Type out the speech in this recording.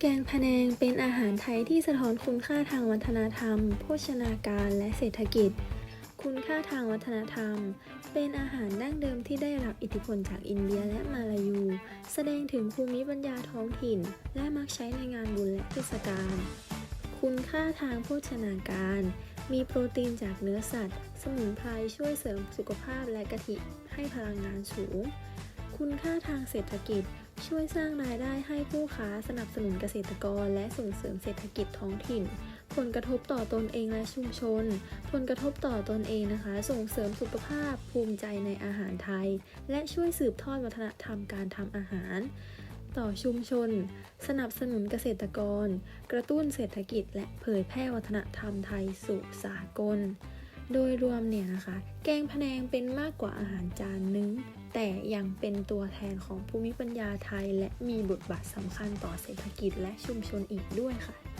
แกงพะแนงเป็นอาหารไทยที่สะท้อนคุณค่าทางวัฒนธรรม โภชนาการและเศรษฐกิจ คุณค่าทางวัฒนธรรม เป็นอาหารดั้งเดิมที่ได้รับอิทธิพลจากอินเดียและมาลายู แสดงถึงภูมิปัญญาท้องถิ่น และมักใช้ในงานบุญและเทศกาล คุณค่าทางโภชนาการ มีโปรตีนจากเนื้อสัตว์ สมุนไพรช่วยเสริมสุขภาพและกะทิให้พลังงานสูง คุณค่าทางเศรษฐกิจ ช่วยสร้างรายได้ให้ผู้ค้าสนับสนุนเกษตรกร และส่งเสริมเศรษฐกิจท้องถิ่น ผลกระทบต่อตนเองและชุมชน ผลกระทบต่อตนเองนะคะ ส่งเสริมสุขภาพภูมิใจในอาหารไทย และช่วยสืบทอดวัฒนธรรมการทำอาหาร ต่อชุมชน สนับสนุนเกษตรกร กระตุ้นเศรษฐกิจ และเผยแพร่วัฒนธรรมไทยสู่สากล โดยรวมเนี่ยนะคะ แกงพะแนงเป็นมากกว่าอาหารจานนึง แต่ยังเป็นตัวแทนของภูมิปัญญาไทย และมีบทบาทสำคัญต่อเศรษฐกิจและชุมชนอีกด้วยค่ะ